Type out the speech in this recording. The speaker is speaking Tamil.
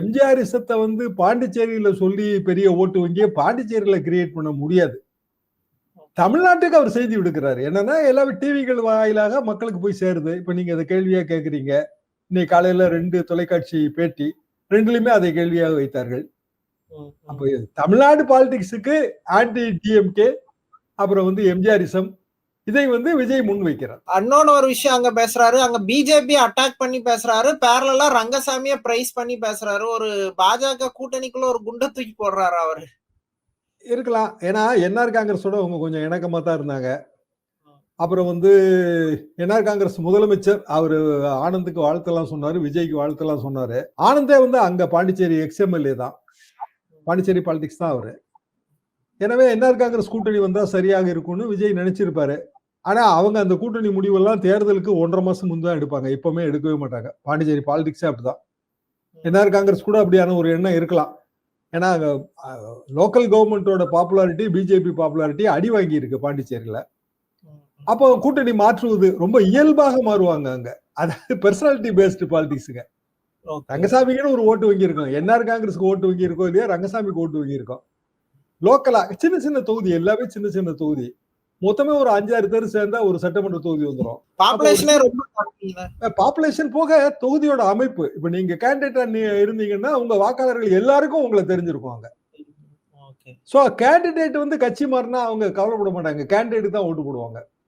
எம்ஜிஆரிசத்தை வந்து பாண்டிச்சேரியில சொல்லி பெரிய ஓட்டு வங்கியை பாண்டிச்சேரியில கிரியேட் பண்ண முடியாது. தமிழ்நாட்டுக்கு அவர் செய்தி விடுக்கிறாரு. என்னன்னா எல்லாமே டிவிகள் வாயிலாக மக்களுக்கு போய் சேருது. இப்ப நீங்க அதை கேள்வியா கேக்குறீங்க. இன்னைக்கு காலையில ரெண்டு தொலைக்காட்சி பேட்டி ரெண்டுலயுமே அதை கேள்வியாக வைத்தார்கள். அப்ப தமிழ்நாடு பாலிடிக்ஸுக்கு ஆன்டி டிஎம்கே அப்புறம் வந்து எம்ஜிஆரிசம் இதை வந்து விஜய் முன் வைக்கிறார். இன்னொன்னு ஒரு விஷயம் அங்க பேசுறாரு. அங்க பிஜேபி அட்டாக் பண்ணி பேசுறாரு. பேரலா ரங்கசாமிய பிரைஸ் பண்ணி பேசுறாரு. ஒரு பாஜக கூட்டணிக்குள்ள ஒரு குண்டை தூக்கி போடுறாரு அவரு. இருக்கலாம். ஏன்னா என்ஆர் காங்கிரஸோட அவங்க கொஞ்சம் இணக்கமா தான் இருந்தாங்க. அப்புறம் வந்து என்ஆர் காங்கிரஸ் முதலமைச்சர் அவரு ஆனந்துக்கு வாழ்த்தெல்லாம் சொன்னாரு விஜய்க்கு வாழ்த்தெல்லாம் சொன்னாரு. ஆனந்தே வந்து அங்க பாண்டிச்சேரி எக்ஸ்எம்எல்ஏ தான். பாண்டிச்சேரி பாலிடிக்ஸ் தான் அவரு. எனவே என்ஆர் காங்கிரஸ் கூட்டணி வந்தா சரியாக இருக்கும்னு விஜய் நினைச்சிருப்பாரு. ஆனா அவங்க அந்த கூட்டணி முடிவெல்லாம் தேர்தலுக்கு ஒன்றரை மாசம் முன்பு தான் எடுப்பாங்க. எப்பவுமே எடுக்கவே மாட்டாங்க. பாண்டிச்சேரி பாலிடிக்ஸே அப்படிதான். என்ஆர் காங்கிரஸ் கூட அப்படியான ஒரு எண்ணம் இருக்கலாம். ஏன்னா லோக்கல் கவர்மெண்டோட பாப்புலாரிட்டி பிஜேபி பாப்புலாரிட்டி அடி வாங்கி இருக்கு பாண்டிச்சேரியில. அப்போ கூட்டணி மாற்றுவது ரொம்ப இயல்பாக மாறுவாங்க அங்க. அதாவது பெர்சனாலிட்டி பேஸ்டு பாலிடிக்ஸுங்க ரங்கசாமிக்குன்னு ஒரு ஓட்டு வங்கி இருக்கும் என்ஆர் காங்கிரஸ்க்கு ஓட்டு வங்கி இருக்கோ இல்லையா? ரங்கசாமிக்கு ஓட்டு வங்கி இருக்கும் லோக்கலா சின்ன சின்ன தொகுதி எல்லாமே சின்ன சின்ன தொகுதி. மொத்தமே ஒரு அஞ்சாறு பேர் சேர்ந்தா ஒரு சட்டமன்ற தொகுதி வந்துடும் பாப்புலேஷனே ரொம்ப. பாப்புலேஷன் போக தொகுதியோட அமைப்பு. இப்ப நீங்க கேண்டிடேட்டா இருந்தீங்கன்னா உங்க வாக்காளர்கள் எல்லாருக்கும் உங்களை Okay. சோ கேண்டிடேட் வந்து கட்சி மாறினா அவங்க கவலைப்பட மாட்டாங்க. கேண்டிடேட் தான் ஓட்டு போடுவாங்க.